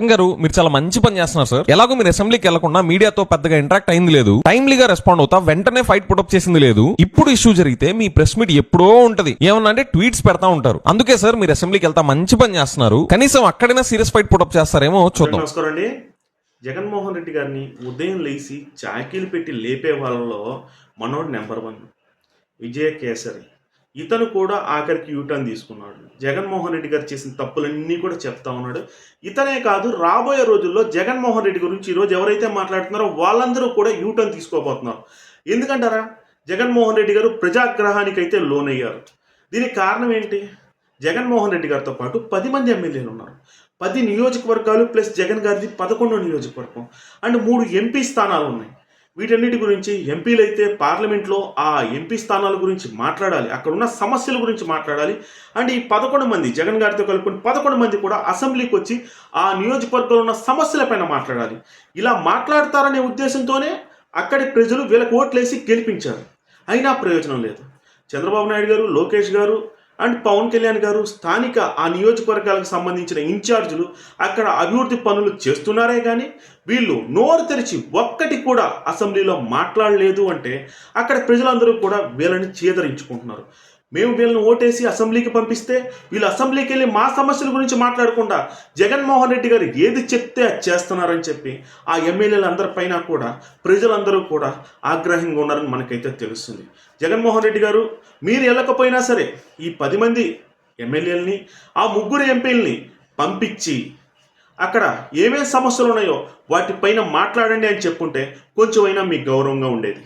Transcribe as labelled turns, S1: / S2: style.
S1: గారు మీరు చాలా మంచి పని చేస్తున్నారు సార్. ఎలాగో మీరు అసెంబ్లీకి వెళ్ళకుండా మీడియాతో పెద్దగా ఇంటరాక్ట్ అయింది లేదు. టైమ్లీగా రెస్పాండ్ అవుతా వెంటనే ఫైట్ పుటప్ చేసింది లేదు. ఇప్పుడు ఇష్యూ జరిగితే మీ ప్రెస్ మీట్ ఎప్పుడో ఉంటది. ఏమన్నా అంటే ట్వీట్స్ పెడతా ఉంటారు. అందుకే సార్ మీరు అసెంబ్లీకి వెళ్తా మంచి పని చేస్తున్నారు. కనీసం అక్కడైనా సీరియస్ ఫైట్ పుటప్ చేస్తారేమో చూద్దాం.
S2: నమస్కారం అండి. జగన్మోహన్ రెడ్డి గారిని ఉదయం లేచి చాకీలు పెట్టి లేపే వాళ్ళలో మనోడు నెంబర్ వన్ విజయ కేసరి. ఇతను కూడా ఆఖరికి యూటర్న్ తీసుకున్నాడు. జగన్మోహన్ రెడ్డి గారు చేసిన తప్పులన్నీ కూడా చెప్తా ఉన్నాడు. ఇతనే కాదు రాబోయే రోజుల్లో జగన్మోహన్ రెడ్డి గురించి ఈరోజు ఎవరైతే మాట్లాడుతున్నారో వాళ్ళందరూ కూడా యూటర్న్ తీసుకోబోతున్నారు. ఎందుకంటారా? జగన్మోహన్ రెడ్డి గారు ప్రజాగ్రహానికైతే లోనయ్యారు. దీనికి కారణం ఏంటి? జగన్మోహన్ రెడ్డి గారితో పాటు పది మంది ఎమ్మెల్యేలు ఉన్నారు. పది నియోజకవర్గాలు ప్లస్ జగన్ గారిది పదకొండో నియోజకవర్గం. అండ్ మూడు ఎంపీ స్థానాలు ఉన్నాయి. వీటన్నిటి గురించి ఎంపీలైతే పార్లమెంట్లో ఆ ఎంపీ స్థానాల గురించి మాట్లాడాలి అక్కడ ఉన్న సమస్యల గురించి మాట్లాడాలి. అండ్ ఈ పదకొండు మంది జగన్ గారితో కలుపుకొని పదకొండు మంది కూడా అసెంబ్లీకి వచ్చి ఆ నియోజకవర్గంలో ఉన్న సమస్యలపైన మాట్లాడాలి. ఇలా మాట్లాడతారనే ఉద్దేశంతోనే అక్కడి ప్రజలు వీళ్ళకు ఓట్లేసి గెలిపించారు. అయినా ప్రయోజనం లేదు. చంద్రబాబు నాయుడు గారు లోకేష్ గారు అండ్ పవన్ కళ్యాణ్ గారు స్థానిక ఆ నియోజకవర్గాలకు సంబంధించిన ఇన్ఛార్జీలు అక్కడ అభివృద్ధి పనులు చేస్తున్నారే కానీ వీళ్ళు నోరు తెరిచి ఒక్కటి కూడా అసెంబ్లీలో మాట్లాడలేదు అంటే అక్కడ ప్రజలందరూ కూడా వీళ్ళని చేదరించుకుంటున్నారు. మేము వీళ్ళని ఓటేసి అసెంబ్లీకి పంపిస్తే వీళ్ళు అసెంబ్లీకి వెళ్ళి మా సమస్యల గురించి మాట్లాడకుండా జగన్మోహన్ రెడ్డి గారు ఏది చెప్తే అది చేస్తున్నారని చెప్పి ఆ ఎమ్మెల్యేలందరిపైన కూడా ప్రజలందరూ కూడా ఆగ్రహంగా ఉన్నారని మనకైతే తెలుస్తుంది. జగన్మోహన్ రెడ్డి గారు మీరు వెళ్ళకపోయినా సరే ఈ పది మంది ఎమ్మెల్యేలని ఆ ముగ్గురు ఎంపీలని పంపించి అక్కడ ఏమేం సమస్యలు ఉన్నాయో వాటిపైన మాట్లాడండి అని చెప్పుంటే కొంచెమైనా మీకు గౌరవంగా ఉండేది.